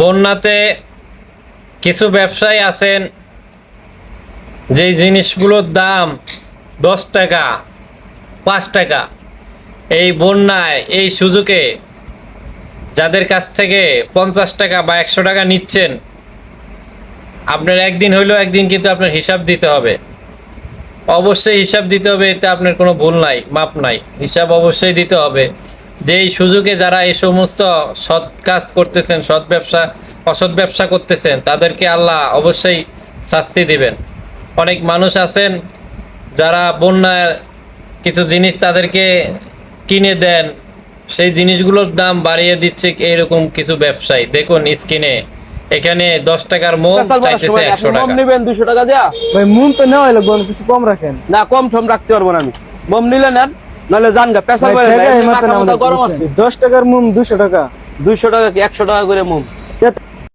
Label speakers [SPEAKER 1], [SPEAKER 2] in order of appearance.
[SPEAKER 1] বন্যাতে কিছু ব্যবসায়ী আছেন, যেই জিনিসগুলোর দাম দশ টাকা, পাঁচ টাকা, এই বন্যায়, এই সুযোগে যাদের কাছ থেকে পঞ্চাশ টাকা বা একশো টাকা নিচ্ছেন, আপনার একদিন হইলেও একদিন কিন্তু আপনার হিসাব দিতে হবে। অবশ্যই হিসাব দিতে হবে, এতে আপনার কোনো ভুল নাই, মাপ নাই। হিসাব অবশ্যই দিতে হবে। যে এই সুযোগে যারা এই সমস্ত সৎ কাজ করতেছেন সৎ ব্যবসা অসৎ ব্যবসা করতেছেন তাদেরকে আল্লাহ অবশ্যই শাস্তি দিবেন। অনেক মানুষ আছেন যারা বন্যার কিছু জিনিস তাদেরকে কিনে দেন সেই জিনিসগুলোর দাম বাড়িয়ে দিচ্ছে এরকম কিছু ব্যবসায়ী। দেখুন স্ক্রিনে এখানে দশ টাকার মোম চাইতেছে একশো টাকা।
[SPEAKER 2] নেবেন দুশো টাকা দেয়া।
[SPEAKER 3] ভাই মুন তো নেওয়া লাগবে কিছু কম রাখেন।
[SPEAKER 2] না কম ঠম রাখতে পারব না আমি। মোম নিলে নেন। নাহলে জান গা পেশা গরম আছে।
[SPEAKER 3] দশ টাকার মুম দুশো টাকা।
[SPEAKER 2] দুইশো টাকা কি একশো টাকা করে মোম?